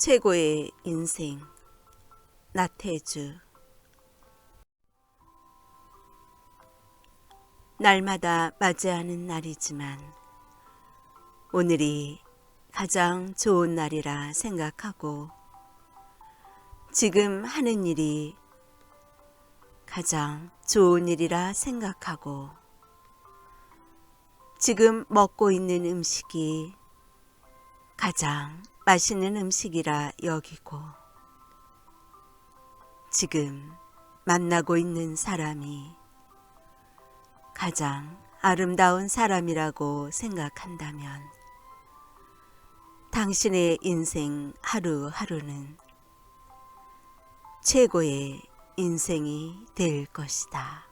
최고의 인생 나태주. 날마다 맞이하는 날이지만 오늘이 가장 좋은 날이라 생각하고 지금 하는 일이 가장 좋은 일이라 생각하고 지금 먹고 있는 음식이 가장 맛있는 음식이라 여기고 지금 만나고 있는 사람이 가장 아름다운 사람이라고 생각한다면 당신의 인생 하루하루는 최고의 인생이 될 것이다.